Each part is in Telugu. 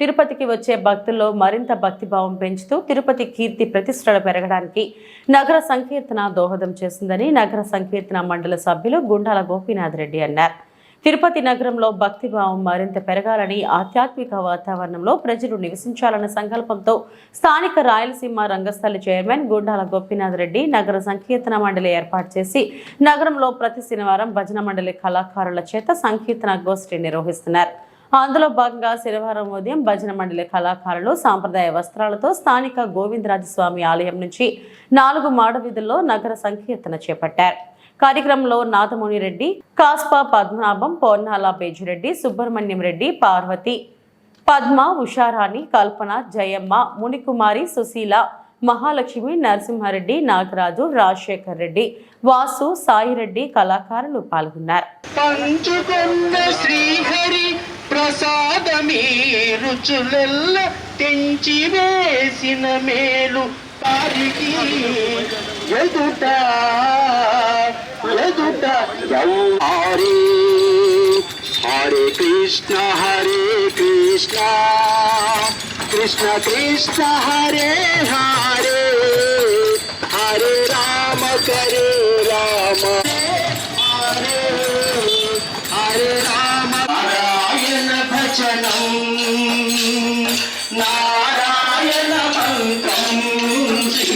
తిరుపతికి వచ్చే భక్తుల్లో మరింత భక్తిభావం పెంచుతూ తిరుపతి కీర్తి ప్రతిష్టలు పెరగడానికి నగర సంకీర్తన దోహదం చేసిందని నగర సంకీర్తన మండలి సభ్యులు గుండాల గోపీనాథ్ రెడ్డి అన్నారు. తిరుపతి నగరంలో భక్తిభావం మరింత పెరగాలని ఆధ్యాత్మిక వాతావరణంలో ప్రజలు నివసించాలన్న సంకల్పంతో స్థానిక రాయలసీమ రంగస్థలి చైర్మన్ గుండాల గోపీనాథ్ రెడ్డి నగర సంకీర్తన మండలి ఏర్పాటు చేసి నగరంలో ప్రతి శనివారం భజన మండలి కళాకారుల చేత సంకీర్తన గోష్ఠి నిర్వహిస్తున్నారు. అందులో భాగంగా శనివారం ఉదయం భజన మండలి కళాకారులు సాంప్రదాయ వస్త్రాలతో స్థానిక గోవిందరాజస్వామి ఆలయం నుంచి నాలుగు మాడవీధుల్లో నగర సంకీర్తన చేపట్టారు. కార్యక్రమంలో నాథముని రెడ్డి కాస్పా పద్మనాభం పొన్నాల బేజిరెడ్డి సుబ్రహ్మణ్యం రెడ్డి పార్వతి పద్మ ఉషారాణి కల్పన జయమ్మ మునికుమారి సుశీల మహాలక్ష్మి నరసింహారెడ్డి నాగరాజు రాజశేఖర్ రెడ్డి వాసు సాయిరెడ్డి కళాకారులు పాల్గొన్నారు. ప్రసాదమే రుచులెల్ల తెంచి వేసిన మేలు వారికి ఎదుట ఎదుట హరే హరే కృష్ణ హరే కృష్ణ. కృష్ణ కృష్ణ హరే హరే. హరే రామ కరే రామ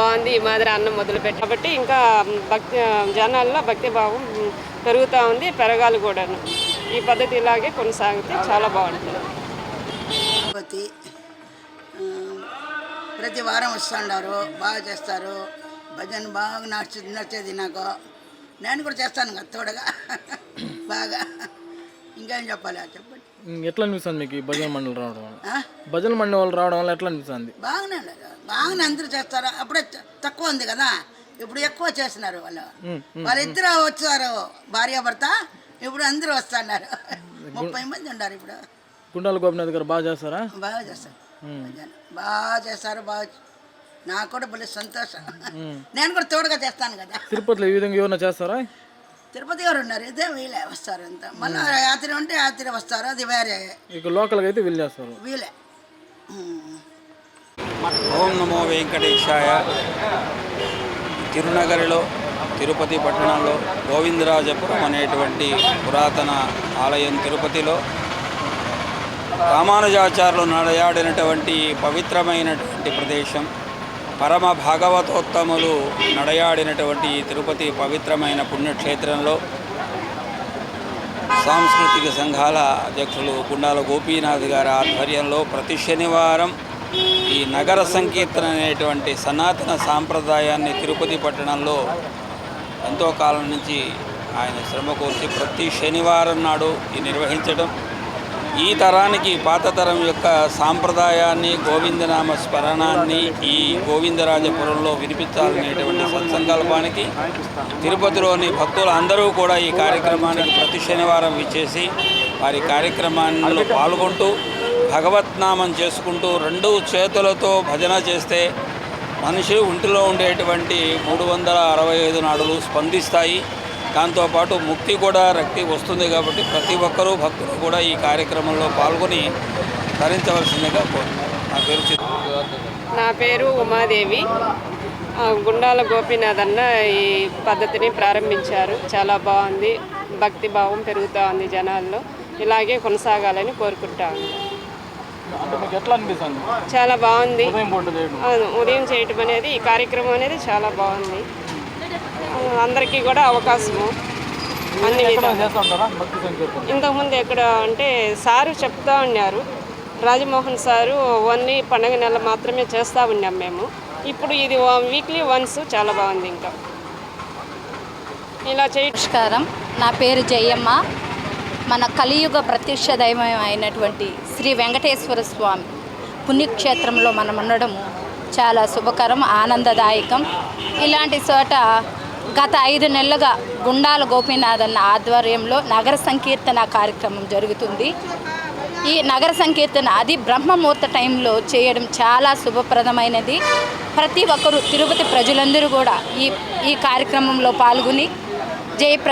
బాగుంది ఈ మాదిరి అన్నం మొదలుపెట్టి. కాబట్టి ఇంకా భక్తి జనాల్లో భక్తి భావం పెరుగుతూ ఉంది పెరగాలి కూడాను. ఈ పద్ధతి ఇలాగే కొనసాగితే చాలా బాగుంటుంది. ప్రతి వారం వస్తుండారు బాగా చేస్తారు. భజన బాగా నచ్చు నచ్చేది నాకు. నేను కూడా చేస్తాను కదా తోడగా. బాగా. ఇంకేం చెప్పాలి? చెప్పండి. ఎట్లా అనిపిస్తుంది మీకు ఈ భజన మండలి రావడం వల్ల? ఆ? భజన మండలి వాళ్ళు రావడం వల్ల ఎట్లా అనిపిస్తుంది? బాగానే ఉండదు. బాగానే అందరూ చేస్తారు. అప్పుడే త- తక్కువ ఉంది కదా. ఇప్పుడు ఎక్కువ చేస్తున్నారు వాళ్ళు. వాళ్ళిద్దరు వచ్చారు. భార్య భర్త ఇప్పుడు అందరూ వస్తున్నారు. ముప్పై మంది ఉన్నారు ఇప్పుడు. గుండాల గోపినాథ్ గారు బాగా చేస్తారా? బాగా చేస్తారు. భజన. బాగా చేస్తారు బాగా నాకు కూడా భలే సంతోషం. నేను కూడా తోడుగా చేస్తాను కదా. తిరుపతిలో ఈ విధంగా ఏమైనా చేస్తారా? తిరుపతి గారు ఉన్నారు. ఇదే వీలే వస్తారు అంత. మళ్ళీ యాత్ర ఉంటే యాత్ర వస్తారు. అది వేరే. ఇక లోకల్గా అయితే వీళ్ళు చేస్తారు. వీలే. ఓం నమో వెంకటేశాయ. తిరునగరిలో తిరుపతి పట్టణంలో గోవిందరాజపురం అనేటువంటి పురాతన ఆలయం తిరుపతిలో రామానుజాచార్యులు నడయాడినటువంటి పవిత్రమైనటువంటి ప్రదేశం. పరమ భాగవతోత్తములు నడయాడినటువంటి ఈ తిరుపతి పవిత్రమైన పుణ్యక్షేత్రంలో సాంస్కృతిక సంఘాల అధ్యక్షులు గుండాల గోపీనాథ్ గారి ఆధ్వర్యంలో ప్రతి శనివారం ఈ నగర సంకీర్తన అనేటువంటి సనాతన సాంప్రదాయాన్ని తిరుపతి పట్టణంలో ఎంతో కాలం నుంచి ఆయన శ్రమ కోసి ప్రతి శనివారం నాడు ఈ నిర్వహించడం ఈ తరానికి పాత తరం యొక్క సాంప్రదాయాన్ని గోవిందనామ స్మరణాన్ని ఈ గోవిందరాజపురంలో వినిపించాలనేటువంటి సత్సంకల్పానికి తిరుపతిలోని భక్తులు అందరూ కూడా ఈ కార్యక్రమానికి ప్రతి శనివారం విచ్చేసి వారి కార్యక్రమాల్లో పాల్గొంటూ భగవత్నామం చేసుకుంటూ రెండు చేతులతో భజన చేస్తే మనిషి ఒంటిలో ఉండేటువంటి మూడు వందల అరవై ఐదు నాడులు స్పందిస్తాయి. దాంతోపాటు ముక్తి కూడా రక్తి వస్తుంది కాబట్టి ప్రతి ఒక్కరూ భక్తులు కూడా ఈ కార్యక్రమంలో పాల్గొని ధరించవలసిందిగా కోరుతున్నాను. నా పేరు నా పేరు ఉమాదేవి. గుండాల గోపీనాథ్ అన్న ఈ పద్ధతిని ప్రారంభించారు. చాలా బాగుంది. భక్తి భావం పెరుగుతూ ఉంది జనాల్లో. ఇలాగే కొనసాగాలని కోరుకుంటా ఉన్నాను అంటే మీకు ఎట్లా అనిపిస్తుంది? చాలా బాగుంది. ఉదయం చేయటం అనేది ఈ కార్యక్రమం అనేది చాలా బాగుంది. అందరికీ కూడా అవకాశము. అన్ని ఇంతకుముందు ఎక్కడ అంటే సారు చెప్తా ఉన్నారు. రాజమోహన్ సారు ఓన్లీ పండగ నెల మాత్రమే చేస్తూ ఉన్నాం మేము. ఇప్పుడు ఇది వీక్లీ వన్స్ చాలా బాగుంది ఇంకా. ఇలా చేయ. నమస్కారం. నా పేరు జయమ్మ. మన కలియుగ ప్రత్యక్ష దైవం అయినటువంటి శ్రీ వెంకటేశ్వర స్వామి పుణ్యక్షేత్రంలో మనం ఉండడము చాలా శుభకరం ఆనందదాయకం. ఇలాంటి చోట గత ఐదు నెలలుగా గుండాల గోపీనాథ్ అన్న ఆధ్వర్యంలో నగర సంకీర్తన కార్యక్రమం జరుగుతుంది. ఈ నగర సంకీర్తన అది బ్రహ్మముహూర్త టైంలో చేయడం చాలా శుభప్రదమైనది. ప్రతి ఒక్కరూ తిరుపతి ప్రజలందరూ కూడా ఈ ఈ కార్యక్రమంలో పాల్గొని జయప్రద